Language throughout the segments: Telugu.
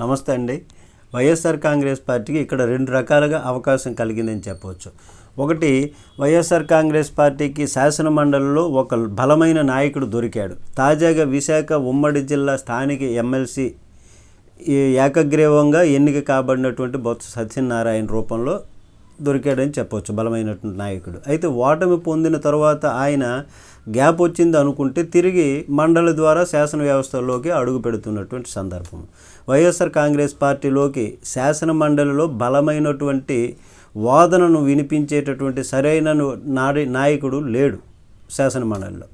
నమస్తే అండి. వైఎస్ఆర్ కాంగ్రెస్ పార్టీకి ఇక్కడ రెండు రకాలుగా అవకాశం కలిగిందని చెప్పవచ్చు. ఒకటి వైఎస్ఆర్ కాంగ్రెస్ పార్టీకి శాసన మండలిలో ఒక బలమైన నాయకుడు దొరికాడు. తాజాగా విశాఖ ఉమ్మడి జిల్లా స్థానిక ఎమ్మెల్సీ ఈ ఏకగ్రీవంగా ఎన్నిక కాబడినటువంటి బొత్స సత్యనారాయణ రూపంలో దొరికాడని చెప్పవచ్చు బలమైనటువంటి నాయకుడు. అయితే ఓటమి పొందిన తర్వాత ఆయన గ్యాప్ వచ్చింది అనుకుంటే తిరిగి మండలి ద్వారా శాసన వ్యవస్థలోకి అడుగు పెడుతున్నటువంటి సందర్భం. వైఎస్ఆర్ కాంగ్రెస్ పార్టీలోకి శాసన మండలిలో బలమైనటువంటి వాదనను వినిపించేటటువంటి సరైన నాడి నాయకుడు లేడు శాసన మండలిలో.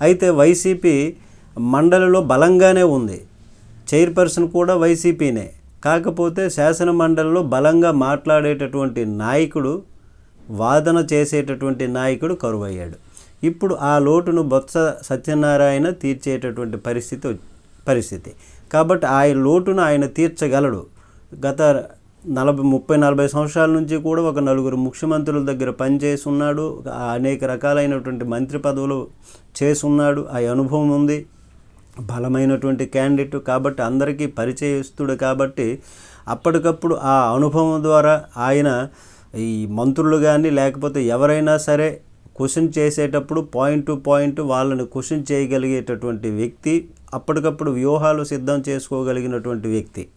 అయితే వైసీపీ మండలిలో బలంగానే ఉంది. చైర్పర్సన్ కూడా వైసీపీనే. కాకపోతే శాసన మండలిలో బలంగా మాట్లాడేటటువంటి నాయకుడు వాదన చేసేటటువంటి నాయకుడు కరువయ్యాడు. ఇప్పుడు ఆ లోటును బొత్స సత్యనారాయణ తీర్చేటటువంటి పరిస్థితి పరిస్థితి. కాబట్టి ఆ లోటును ఆయన తీర్చగలడు. గత నలభై ముప్పై నలభై సంవత్సరాల నుంచి కూడా ఒక నలుగురు ముఖ్యమంత్రుల దగ్గర పనిచేసి ఉన్నాడు అనేక రకాలైనటువంటి మంత్రి పదవులు చేసున్నాడు. ఆ అనుభవం ఉంది. బలమైనటువంటి క్యాండిడేట్ కాబట్టి అందరికీ పరిచయస్తుడు కాబట్టి అప్పటికప్పుడు ఆ అనుభవం ద్వారా ఆయన ఈ మంత్రులు కానీ లేకపోతే ఎవరైనా సరే క్వశ్చన్ చేసేటప్పుడు పాయింట్ టు పాయింట్ వాళ్ళని క్వశ్చన్ చేయగలిగేటటువంటి వ్యక్తి అప్పటికప్పుడు వ్యూహాలు సిద్ధం చేసుకోగలిగినటువంటి వ్యక్తి.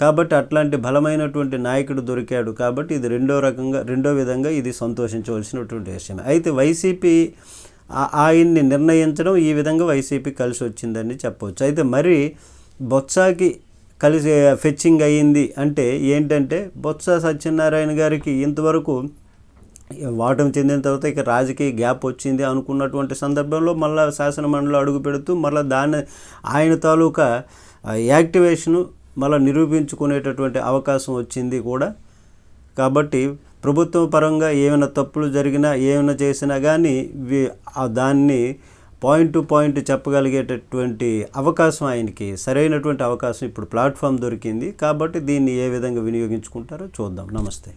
కాబట్టి అట్లాంటి బలమైనటువంటి నాయకుడు దొరికాడు కాబట్టి ఇది రెండో రకంగా రెండో విధంగా ఇది సంతోషించవలసినటువంటి విషయం అయితే వైసీపీ ఆయన్ని నిర్ణయించడం ఈ విధంగా వైసీపీ కలిసి వచ్చిందని చెప్పవచ్చు. అయితే మరి బొత్సాకి కలిసి ఫెచ్చింగ్ అయ్యింది అంటే ఏంటంటే బొత్స సత్యనారాయణ గారికి ఇంతవరకు వాటం చెందిన తర్వాత ఇక రాజకీయ గ్యాప్ వచ్చింది అనుకున్నటువంటి సందర్భంలో మళ్ళీ శాసనమండలి అడుగు పెడుతూ మళ్ళీ దాన్ని ఆయన తాలూకా యాక్టివేషను మళ్ళీ నిరూపించుకునేటటువంటి అవకాశం వచ్చింది కూడా. కాబట్టి ప్రభుత్వ పరంగా ఏమైనా తప్పులు జరిగినా ఏమైనా చేసినా కానీ వి- దాన్ని పాయింట్ టు పాయింట్ చెప్పగలిగేటటువంటి అవకాశం ఆయనకి సరైనటువంటి అవకాశం ఇప్పుడు ప్లాట్ఫామ్ దొరికింది కాబట్టి దీన్ని ఏ విధంగా వినియోగించుకుంటారో చూద్దాం. నమస్తే.